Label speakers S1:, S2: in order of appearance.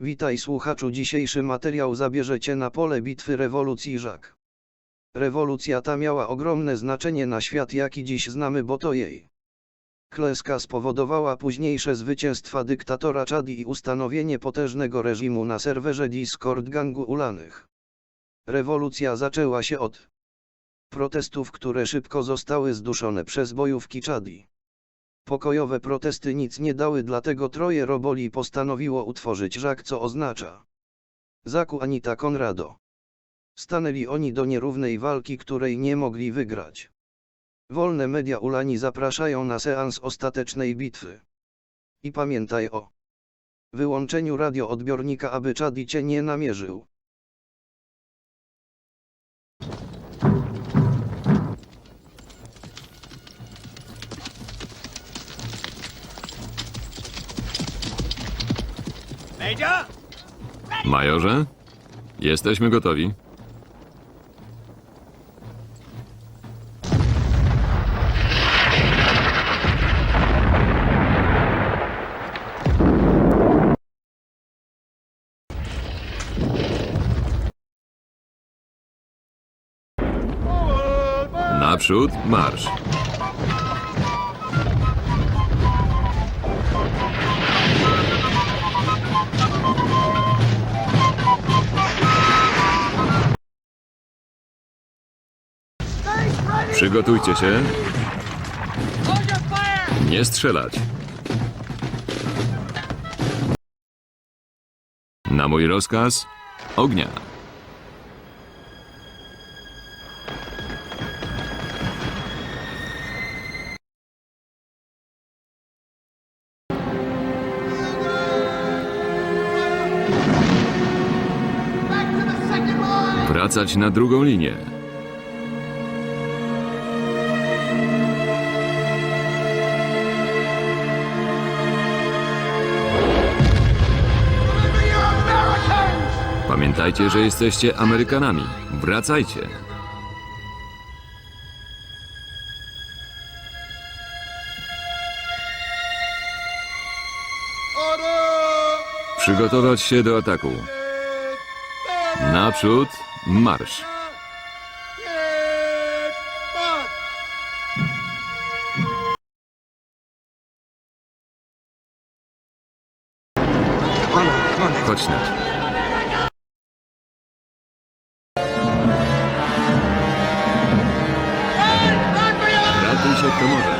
S1: Witaj słuchaczu dzisiejszy materiał zabierzecie na pole bitwy rewolucji Żak. Rewolucja ta miała ogromne znaczenie na świat jaki dziś znamy bo to jej. Klęska spowodowała późniejsze zwycięstwa dyktatora Chadi i ustanowienie potężnego reżimu na serwerze Discord gangu ulanych. Rewolucja zaczęła się od protestów, które szybko zostały zduszone przez bojówki Chadi. Pokojowe protesty nic nie dały dlatego troje roboli postanowiło utworzyć żak co oznacza Zaku Anita Konrado. Stanęli oni do nierównej walki której nie mogli wygrać. Wolne media Ulani zapraszają na seans ostatecznej bitwy. I pamiętaj o wyłączeniu radioodbiornika aby Chadi cię nie namierzył.
S2: Majorze? Jesteśmy gotowi. Naprzód, marsz. Przygotujcie się. Nie strzelać. Na mój rozkaz ognia. Wracać na drugą linię. Pamiętajcie, że jesteście Amerykanami. Wracajcie. Przygotować się do ataku. Naprzód, marsz. Chodź na. と思う。